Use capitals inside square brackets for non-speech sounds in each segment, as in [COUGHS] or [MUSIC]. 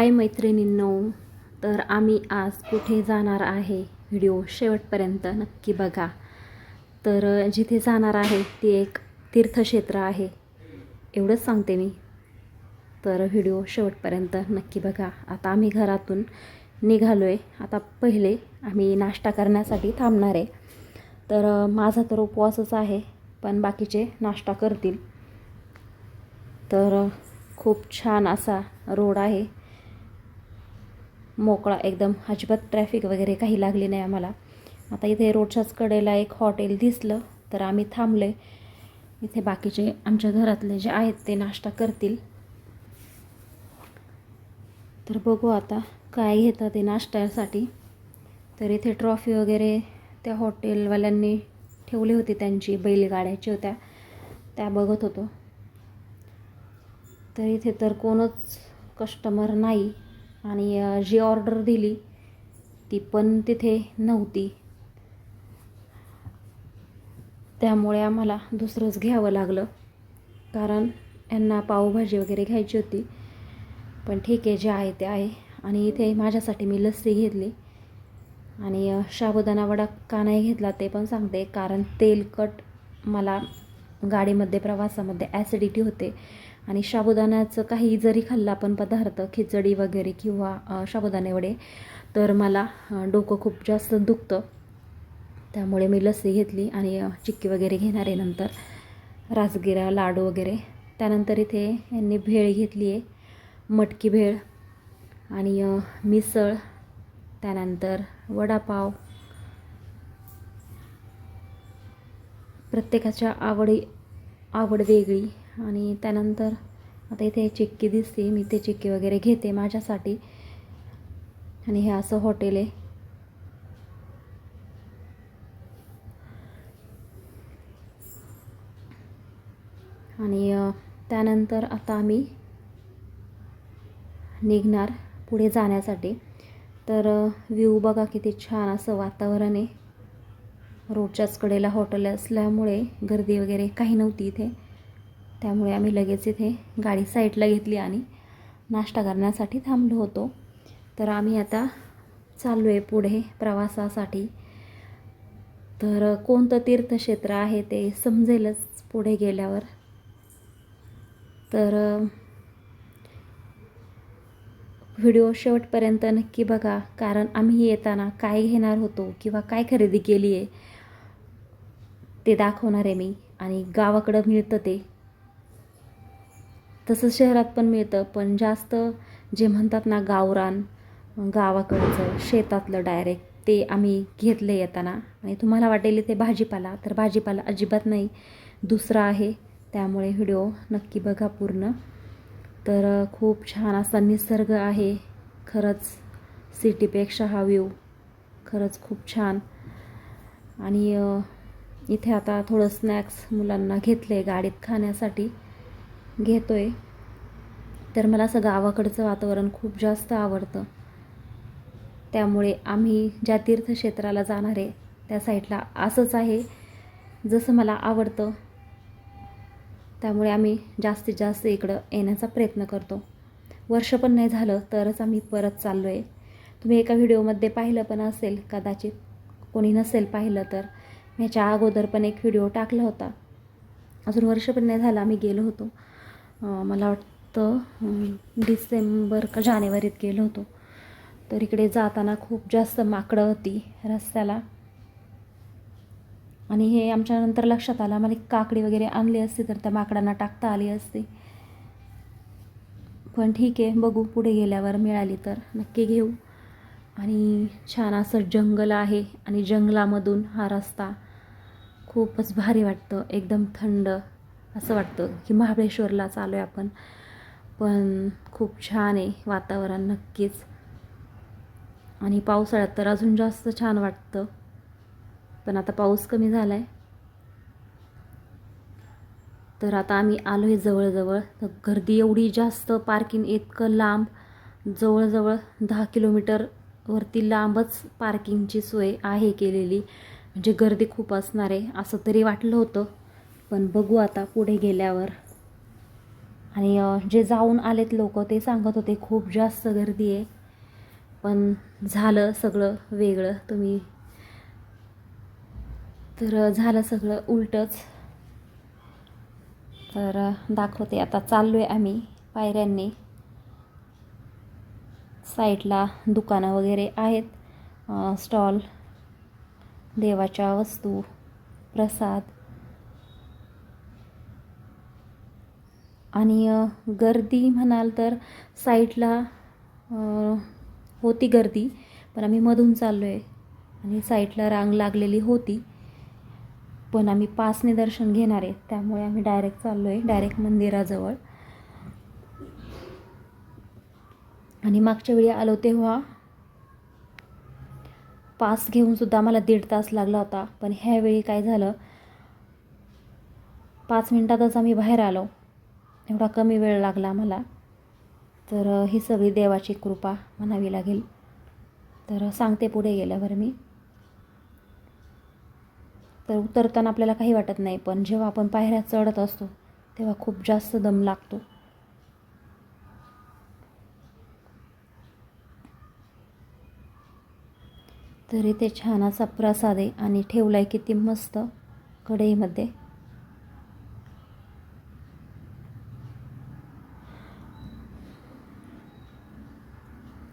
हाय मैत्रिणींनो तर आम्ही आज कुठे जाणार आहे? व्हिडिओ शेवटपर्यंत नक्की बघा. तर जिथे जाणार आहे ती एक तीर्थक्षेत्र आहे. एवढंच सांगते मी. तर व्हिडिओ शेवटपर्यंत नक्की बघा. आता आम्ही घरातून निघालो आहे आता पहिले आम्ही नाश्ता करण्यासाठी थांबणार आहे. तर माझा तर उपवासच आहे पण बाकीचे नाश्ता करतील. तर खूप छान असा रोड आहे. मोकळा एकदम अजिबात ट्रॅफिक वगैरे काही लागली नाही आम्हाला. आता इथे रोडच्याच कडेला एक हॉटेल दिसलं तर आम्ही थांबले. इथे बाकीचे आमच्या घरातले जे आहेत ते नाश्ता करतील. तर बघू आता काय घेतात ते नाश्त्यासाठी. तर इथे ट्रॉफी वगैरे त्या हॉटेलवाल्यांनी ठेवली होती त्यांची बैलगाड्याची होत्या. त्या बघत होतो. तर इथे तर कोणच कस्टमर नाही. आणि जी ऑर्डर दिली ती पण तिथे नव्हती. त्यामुळे आम्हाला दुसरंच घ्यावं लागलं. कारण यांना पावभाजी वगैरे घ्यायची होती. पण ठीक आहे जे आहे ते आहे. आणि इथे माझ्यासाठी मी लस्सी घेतली. आणि शाबुदाना साबुदाणा वडा का नाही घेतला ते पण सांगते. कारण तेलकट मला गाडीमध्ये प्रवासामध्ये ॲसिडिटी होते. आणि साबुदाण्याचं काही जरी खाल्लं आपण पदार्थ खिचडी वगैरे किंवा शाबुदाण्यावडे साबुदाणे वडे तर मला डोकं खूप जास्त दुखतं. त्यामुळे मी लस्सी घेतली आणि चिक्की वगैरे घेणार आहे नंतर. राजगिरा लाडू वगैरे. त्यानंतर इथे यांनी भेळ घेतली आहे मटकी भेळ आणि मिसळ. त्यानंतर वडापाव. प्रत्येकाच्या आवडी आवड वेगळी. आणि त्यानंतर आता इथे चिक्की दिसते मी ते चिक्की वगैरे घेते माझ्यासाठी. आणि हे असं हॉटेल आहे. आणि त्यानंतर आता आम्ही निघणार पुढे जाण्यासाठी. तर व्ह्यू बघा किती छान असं वातावरण आहे. रोडच्याच कडेला हॉटेल असल्यामुळे गर्दी वगैरे काही नव्हती इथे. त्यामुळे आम्ही लगेच इथे गाडी साईडला घेतली आणि नाश्ता करण्यासाठी थांबलो होतो. तर आम्ही आता चाललो आहे पुढे प्रवासासाठी. तर कोणतं तीर्थक्षेत्र आहे ते समजेलच पुढे गेल्यावर. तर व्हिडिओ शेवटपर्यंत नक्की बघा कारण आम्ही येताना काय घेणार होतो किंवा काय खरेदी केली आहे ते दाखवणार आहे मी आणि गावाकडं मिळतं ते. तसं शहरात पण मिळतं पण जास्त जे म्हणतात ना गावरान गावाकडचं शेतातलं डायरेक्ट ते आम्ही घेतलं येताना. आणि तुम्हाला वाटेल इथे भाजीपाला तर भाजीपाला अजिबात नाही. दुसरा आहे त्यामुळे व्हिडिओ नक्की बघा पूर्ण. तर खूप छान असा निसर्ग आहे. खरंच सिटीपेक्षा हा व्ह्यू खरंच खूप छान. आणि इथे आता थोडं स्नॅक्स मुलांना घेतले गाडीत खाण्यासाठी. घेतो आहे तर मला असं गावाकडचं वातावरण खूप जास्त आवडतं. त्यामुळे आम्ही ज्या तीर्थक्षेत्राला जाणार आहे त्या साईडला असंच आहे जसं मला आवडतं. त्यामुळे आम्ही जास्तीत जास्त इकडं येण्याचा प्रयत्न करतो. वर्ष पण नाही झालं तरच आम्ही परत चाललो आहे तुम्ही एका व्हिडिओमध्ये पाहिलं पण असेल कदाचित कोणी नसेल पाहिलं तर. ह्याच्या अगोदर पण एक व्हिडिओ टाकला होता. अजून वर्ष पण नाही झालं आम्ही गेलो होतो. मला वाटतं डिसेंबर का जानेवारीत गेलो होतो. तर इकडे जाताना खूप जास्त माकडं होती रस्त्याला. आणि हे आमच्या नंतर लक्षात आलं आम्हाला काकडी वगैरे आणली असती तर त्या माकडांना टाकता आली असती. पण ठीक आहे बघू पुढे गेल्यावर मिळाली तर. नक्की घेऊ. आणि छान असं जंगल आहे आणि जंगलामधून हा रस्ता खूपच भारी वाटतं. एकदम थंड असं वाटतं की महाबळेश्वरला चालू आहे आपण. पण खूप छान आहे वातावरण नक्कीच. आणि पावसाळ्यात तर अजून जास्त छान वाटतं. पण आता पाऊस कमी झाला आहे तर आता आम्ही आलो आहे जवळजवळ. तर गर्दी एवढी जास्त पार्किंग इतकं लांब. जवळजवळ दहा किलोमीटरवरती लांबच पार्किंगची सोय आहे केलेली. म्हणजे गर्दी खूप असणार आहे. असं तरी वाटलं होतं. पण बघू आता पुढे गेल्यावर. आणि जे जाऊन आलेत लोक ते सांगत होते खूप जास्त गर्दी आहे. पण झालं सगळं वेगळं. तुम्ही तर झालं सगळं उलटंच. तर दाखवते आता. चाललो आहे आम्ही पायऱ्यांनी. साईडला दुकानं वगैरे आहेत. स्टॉल. देवाच्या वस्तू प्रसाद. आणि गर्दी म्हणाल तर साईडला होती गर्दी पण आम्ही मधून चाललो आहे आणि साईडला रांग लागलेली होती. पण आम्ही पासने दर्शन घेणार आहे त्यामुळे आम्ही डायरेक्ट चाललो आहे डायरेक्ट मंदिराजवळ. आणि मागच्या वेळी आलो तेव्हा पास घेऊनसुद्धा मला आम्हाला दीड तास लागला होता पण ह्यावेळी काय झालं? पाच मिनटातच आम्ही बाहेर आलो. एवढा कमी वेळ लागला मला तर ही सगळी देवाची कृपा म्हणावी लागेल. तर सांगते पुढे गेल्यावर मी. तर उतरताना आपल्याला काही वाटत नाही पण जेव्हा आपण पायऱ्या चढत असतो तेव्हा खूप जास्त दम लागतो. तर इथे छान असा प्रसाद आहे आणि ठेवला आहे किती मस्त कढईमध्ये.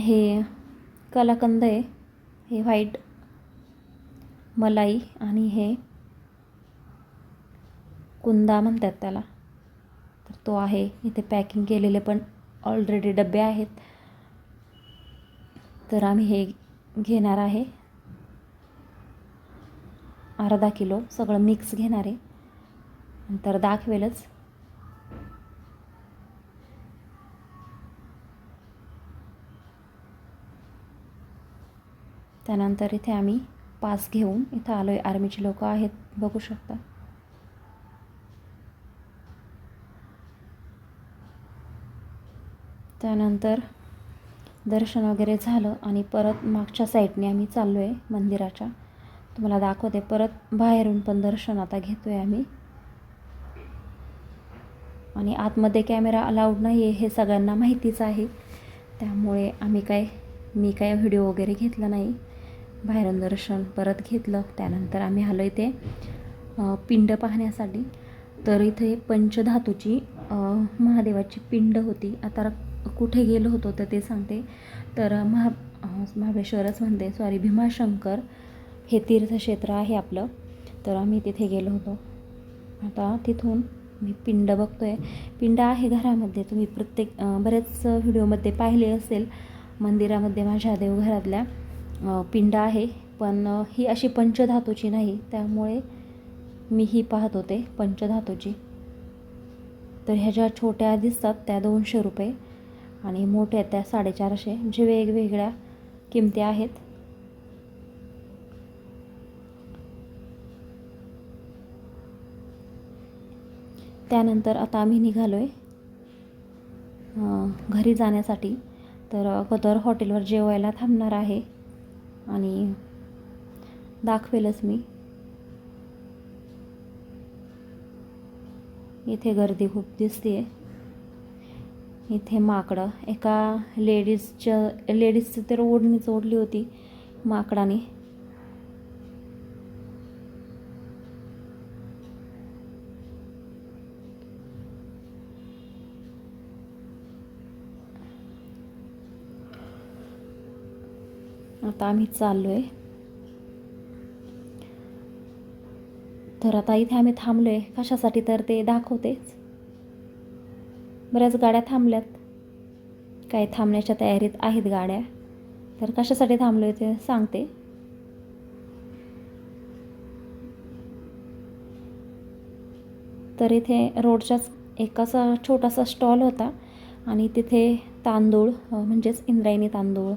हे कलाकंद आहे. हे व्हाईट मलाई आणि हे कुंदा म्हणतात त्याला. तर तो आहे. इथे पॅकिंग केलेले पण ऑलरेडी डबे आहेत. तर आम्ही हे घेणार आहे. अर्धा किलो सगळं मिक्स घेणार आहे. नंतर दाखवेलच. त्यानंतर इथे आम्ही पास घेऊन इथं आलो आहे आर्मीची लोक आहेत बघू शकता. त्यानंतर दर्शन वगैरे झालं आणि परत मागच्या साईडने आम्ही चाललो आहे मंदिराच्या. तुम्हाला दाखवते परत बाहेरून पण दर्शन आता घेतो आहे आम्ही. आणि आतमध्ये कॅमेरा अलाउड नाही आहे हे सगळ्यांना माहितीच आहे. त्यामुळे आम्ही काय मी काय व्हिडिओ वगैरे घेतला नाही. बाहेरून दर्शन परत घेतलं. त्यानंतर आम्ही आलो इथे पिंड पाहण्यासाठी. तर इथे पंचधातूची महादेवाची पिंड होती. आता कुठे गेलो होतो तर ते सांगते. तर महा महाबळेश्वरच म्हणते. सॉरी भीमाशंकर हे तीर्थक्षेत्र आहे आपलं. तर आम्ही तिथे गेलो होतो. आता तिथून मी पिंड बघतो आहे पिंड आहे घरामध्ये. तुम्ही प्रत्येक बरेच व्हिडिओमध्ये पाहिले असेल. मंदिरामध्ये माझ्या देवघरातल्या. पिंड आहे पण ही अशी पंचधातूची नाही त्यामुळे मी ही पाहत होते पंचधातूची. तर ह्या ज्या छोट्या दिसतात त्या दोनशे रुपये आणि मोठ्या त्या साडेचारशे जे वेगवेगळ्या किमती आहेत. त्यानंतर आता आम्ही निघालो आहे घरी जाण्यासाठी. तर अगोदर हॉटेलवर जेवायला थांबणार आहे. आणि दाखवेलच मी. इथे गर्दी खूप दिसते इथे माकडं. एका लेडीजच्या लेडीजचं तर ओढणीच ओढली होती माकडाने. आता आम्ही चाललो आहे तर आता इथे आम्ही थांबलो आहे कशासाठी तर ते दाखवतेच. बऱ्याच गाड्या थांबल्यात. काही थांबण्याच्या तयारीत आहेत गाड्या. तर कशासाठी थांबलो आहे ते सांगते. तर इथे रोडच्याच एक असा छोटासा स्टॉल होता. आणि तिथे तांदूळ म्हणजेच इंद्रायणी तांदूळ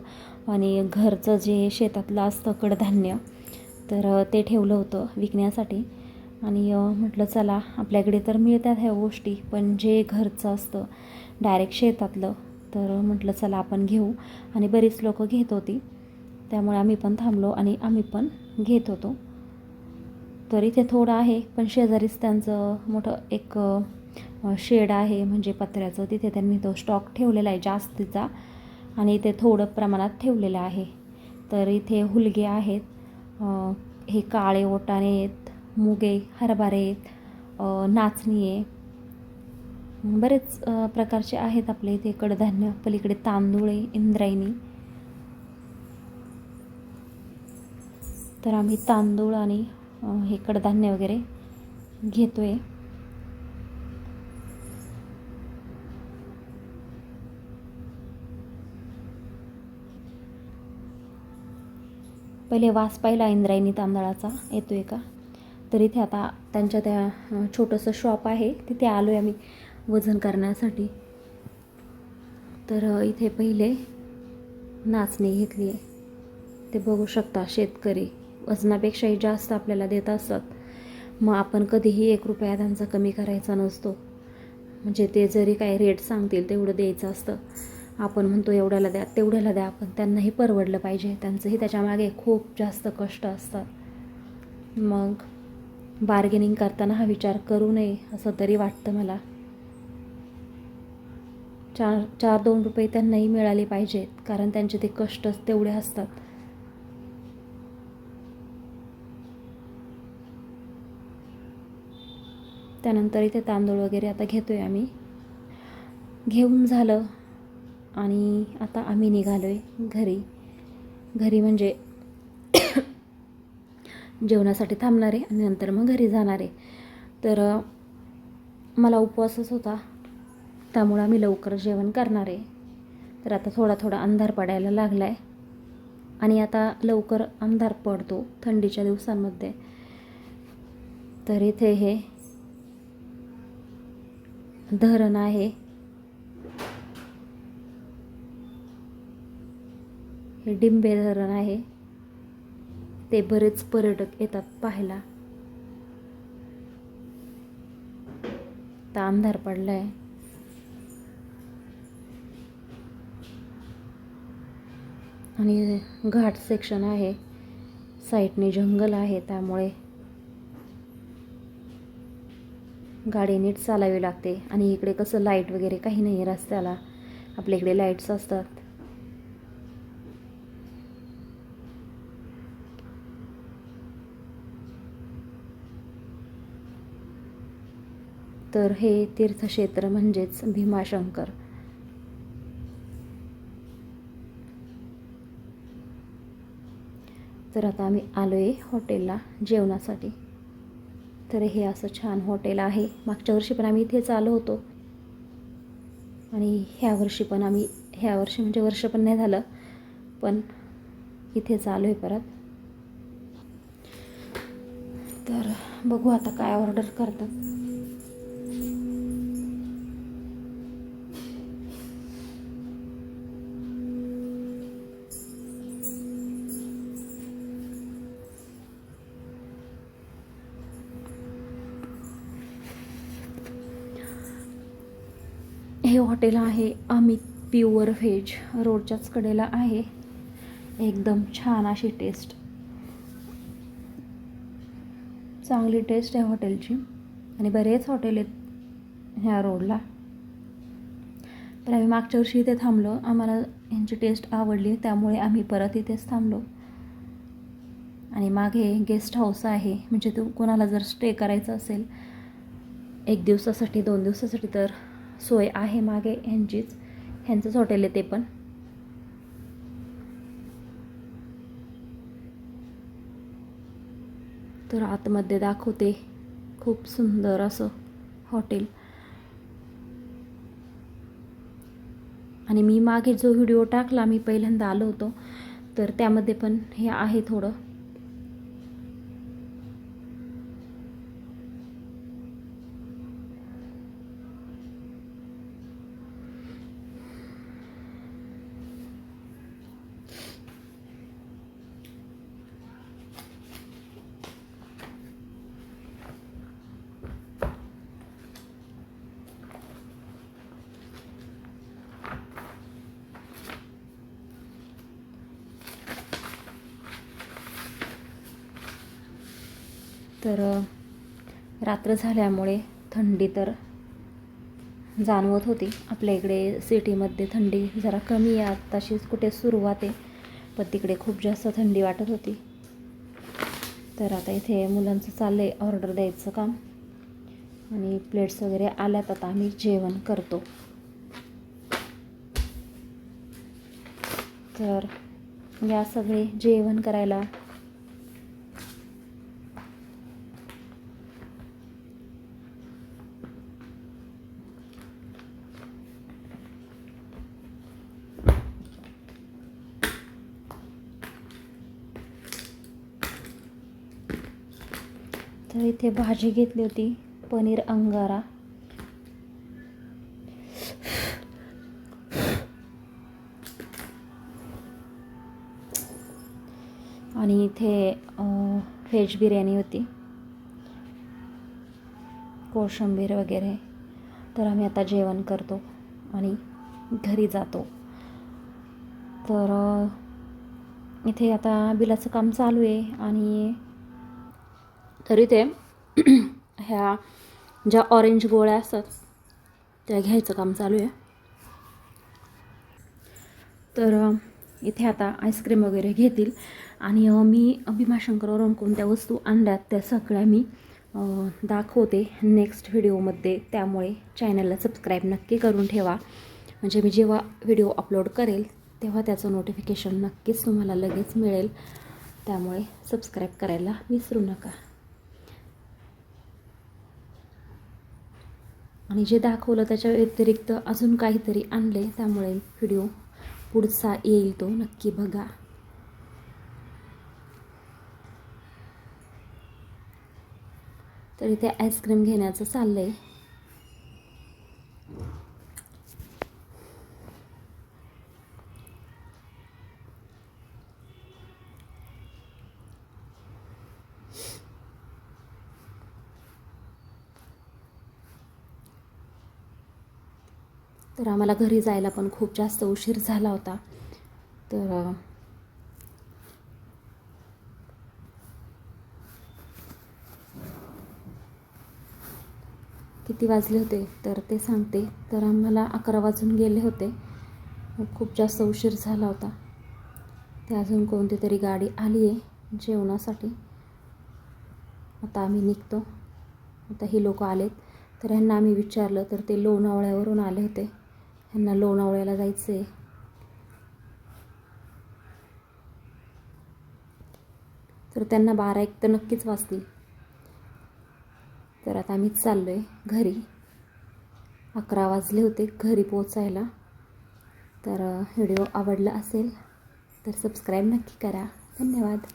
आणि घरचं जे शेतातलं असतं कडधान्य तर ते ठेवलं होतं विकण्यासाठी. आणि म्हटलं चला आपल्याकडे तर मिळतात ह्या गोष्टी पण जे घरचं असतं डायरेक्ट शेतातलं तर म्हटलं चला आपण घेऊ. आणि बरीच लोकं घेत होती. त्यामुळे आम्ही पण थांबलो आणि आम्ही पण घेत होतो. तर इथे थोडं आहे पण शेजारीच त्यांचं मोठं एक शेड आहे म्हणजे पत्र्याचं. तिथे त्यांनी तो स्टॉक ठेवलेला आहे जास्तीचा. आणि इथे थोडं प्रमाणात ठेवलेलं आहे. तर इथे हुलगे आहेत. हे काळे ओटाणे आहेत मुगे हरभरे आहेत नाचणी आहे. बरेच प्रकारचे आहेत आपल्या इथे कडधान्य. पलीकडे तांदूळ आहे इंद्रायणी. तर आम्ही तांदूळ आणि हे कडधान्य वगैरे घेतो आहे पहिले वास पाहिला इंद्रायणी तांदळाचा. येतो आहे का? तर इथे आता त्यांच्या त्या छोटंसं शॉप आहे. तिथे आलो आहे आम्ही वजन करण्यासाठी. तर इथे पहिले नाचणी घेतली आहे. ते बघू शकता शेतकरी. वजनापेक्षाही जास्त आपल्याला देत असतात. मग आपण कधीही एक रुपया त्यांचा कमी करायचा नसतो. म्हणजे ते जरी काही रेट सांगतील तेवढं द्यायचं असतं. आपण म्हणतो एवढ्याला द्या तेवढ्याला द्या पण त्यांनाही परवडलं पाहिजे. त्यांचंही त्याच्यामागे खूप जास्त कष्ट असतात. मग बार्गेनिंग करताना हा विचार करू नये असं तरी वाटतं मला. चार चार दोन रुपये त्यांनाही मिळाले पाहिजेत कारण त्यांचे ते कष्ट तेवढे असतात. त्यानंतर इथे तांदूळ वगैरे आता घेतो आहे आम्ही. घेऊन झालं. आणि आता आम्ही निघालो आहे घरी. घरी म्हणजे [COUGHS] जेवणासाठी थांबणार आहे आणि नंतर मग घरी जाणार. आहे तर मला उपवासच होता. त्यामुळं आम्ही लवकर जेवण करणार. आहे तर आता थोडा थोडा अंधार पडायला लागला आहे आणि आता लवकर अंधार पडतो थंडीच्या दिवसांमध्ये. तर इथे हे धरण आहे. हे डिंबे धरण आहे. ते बरेच पर्यटक येतात पाहायला. आता अंधार आहे आणि घाट सेक्शन आहे. साईडने जंगल आहे त्यामुळे गाडी नीट चालावी लागते. आणि इकडे कसं लाइट वगैरे काही नाही आहे रस्त्याला. आपल्या इकडे लाईट्स असतात. तर हे तीर्थक्षेत्र म्हणजेच भीमाशंकर. तर आता आम्ही आलो आहे हॉटेलला जेवणासाठी. तर हे असं छान हॉटेल आहे. मागच्या वर्षी पण आम्ही इथेच आलो होतो. आणि ह्या वर्षी पण आम्ही ह्या वर्षी म्हणजे वर्ष पण नाही झालं पण इथेच आलो आहे परत. तर बघू आता काय ऑर्डर करतात. हॉटेल आहे. अमित प्युअर व्हेज रोडच्याच कडेला आहे. एकदम छान अशी टेस्ट चांगली टेस्ट आहे हॉटेलची. आणि बरेच हॉटेल आहेत ह्या रोडला तर आम्ही मागच्या वर्षी इथे थांबलो. आम्हाला यांची टेस्ट आवडली. त्यामुळे आम्ही परत इथेच थांबलो. आणि मागे गेस्ट हाऊस आहे. म्हणजे तू कोणाला जर स्टे करायचं असेल एक दिवसासाठी दोन दिवसासाठी तर सोय आहे मागे ह्यांचीच. ह्यांचंच हॉटेल आहे ते पण. तर आतमध्ये दाखवते खूप सुंदर असं हॉटेल आणि मी मागे जो व्हिडिओ टाकला मी पहिल्यांदा आलो होतो. तर त्यामध्ये पण हे आहे थोडं तर अ, रात्र झाल्यामुळे थंडी तर जाणवत होती. आपल्या इकडे सिटीमध्ये थंडी जरा कमी आहे. तशीच कुठे सुरुवात आहे. पण तिकडे खूप जास्त थंडी वाटत होती. तर आता इथे मुलांचं चाललं आहे ऑर्डर द्यायचं काम. आणि प्लेट्स वगैरे आल्यात. आता आम्ही जेवण करतो. तर या सगळे जेवण करायला तर इथे भाजी घेतली होती पनीर अंगारा. आणि इथे व्हेज बिर्याणी होती. कोशिंबीर वगैरे. तर आम्ही आता जेवण करतो आणि घरी जातो. तर इथे आता बिलाचं काम चालू आहे आणि तरी ते [CLEARS THROAT] ह्या ज्या ऑरेंज गोळ्या असतात त्या घ्यायचं काम चालू आहे. तर इथे आता आईस्क्रीम वगैरे घेतील. आणि मी भीमाशंकरवरून कोणत्या वस्तू आणल्यात त्या सगळ्या मी दाखवते नेक्स्ट व्हिडिओमध्ये त्यामुळे चॅनलला सबस्क्राईब नक्की करून ठेवा. म्हणजे मी जेव्हा व्हिडिओ अपलोड करेल तेव्हा त्याचं नोटिफिकेशन नक्कीच तुम्हाला लगेच मिळेल. त्यामुळे सबस्क्राईब करायला विसरू नका. आणि जे दाखवलं त्याच्या व्यतिरिक्त अजून काहीतरी आणले त्यामुळे व्हिडिओ पुढचा येईल तो नक्की बघा. तर इथे आईस्क्रीम घेण्याचं चाललं आहे तर आम्हाला घरी जायला पण खूप जास्त उशीर झाला होता. तर किती वाजले होते तर ते सांगते. तर आम्हाला अकरा वाजून गेले होते. खूप जास्त उशीर झाला होता. ते अजून कोणती तरी गाडी आली आहे जेवणासाठी. आता आम्ही निघतो. आता ही लोक आलेत. तर ह्यांना आम्ही विचारलं तर ते लोणावळ्यावरून आले होते. यांना लोणावळ्याला जायचं आहे तर त्यांना बारा एक तर नक्कीच वाजतील. तर आता आम्ही चाललो आहे घरी. अकरा वाजले होते घरी पोचायला तर व्हिडिओ आवडला असेल तर सबस्क्राईब नक्की करा. धन्यवाद.